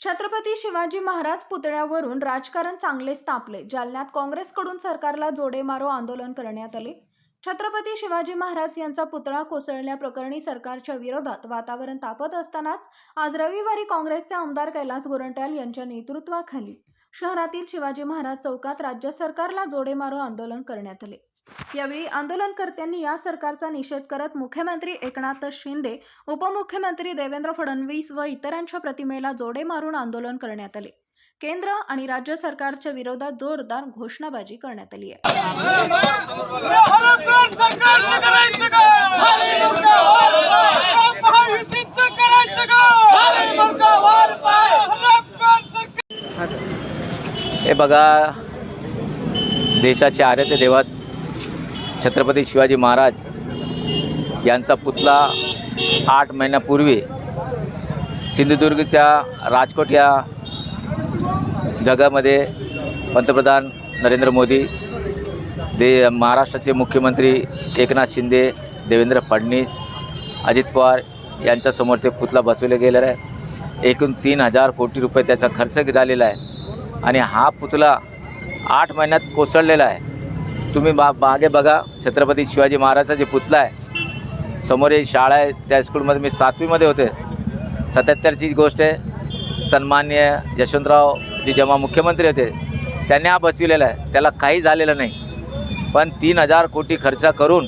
छत्रपती शिवाजी महाराज पुतळ्यावरून राजकारण चांगलेच तापले. जालन्यात काँग्रेसकडून सरकारला जोडेमारो आंदोलन करण्यात आले. छत्रपती शिवाजी महाराज यांचा पुतळा कोसळल्याप्रकरणी सरकारच्या विरोधात वातावरण तापत असतानाच आज रविवारी काँग्रेसचे आमदार कैलास गोरंट्याल यांच्या नेतृत्वाखाली शहरातील शिवाजी महाराज चौकात राज्य सरकारला जोडेमारो आंदोलन करण्यात आले. यावेळी आंदोलनकर्त्यांनी या सरकारचा निषेध करत मुख्यमंत्री एकनाथ शिंदे उपमुख्यमंत्री देवेंद्र फडणवीस व इतरांच्या प्रतिमेला जोडे मारून आंदोलन करण्यात आले. केंद्र आणि राज्य सरकारच्या विरोधात जोरदार घोषणाबाजी करण्यात आली आहे. हे बघा देशाचे आराध्य देवत छत्रपती शिवाजी महाराज यांचा पुतळा आठ महिन्यापूर्वी सिंधुदुर्गच्या राजकोट या जगामध्ये पंतप्रधान नरेंद्र मोदी दे महाराष्ट्राचे मुख्यमंत्री एकनाथ शिंदे देवेंद्र फडणवीस अजित पवार यांच्यासमोर ते पुतळा बसवले गेलेला आहे एकूण तीन हजार कोटी रुपये त्याचा खर्च झालेला आहे. आणि हा पुतळा आठ महिन्यात कोसळलेला आहे. तुम्ही बा मागे बघा छत्रपती शिवाजी महाराजचा जे पुतला आहे समोर एक शाळा आहे त्या स्कूलमध्ये मी सातवीमध्ये होते. सत्याहत्तरची गोष्ट आहे सन्मान्य यशवंतराव जे जेव्हा मुख्यमंत्री होते त्यांनी हा बसविलेला आहे. त्याला काही झालेलं नाही. पण तीन हजार कोटी खर्च करून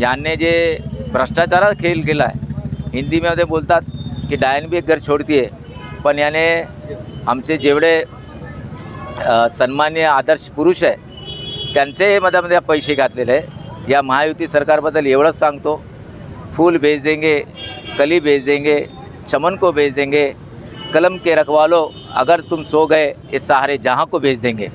यांनी जे भ्रष्टाचारात खेळ केला आहे हिंदीमध्ये बोलतात की डायन भी एक घर छोडती आहे पण याने आमचे जेवढे सन्मान्य आदर्श पुरुष आहे त्यांचे मधामध्ये पैसे घातलेले आहे. या महायुती सरकारबद्दल एवढंच सांगतो. फूल भेज देंगे कली भेज देंगे चमन को भेज देंगे कलम के रखवालो अगर तुम सो गए ये सहारे जहाँ को भेज देंगे.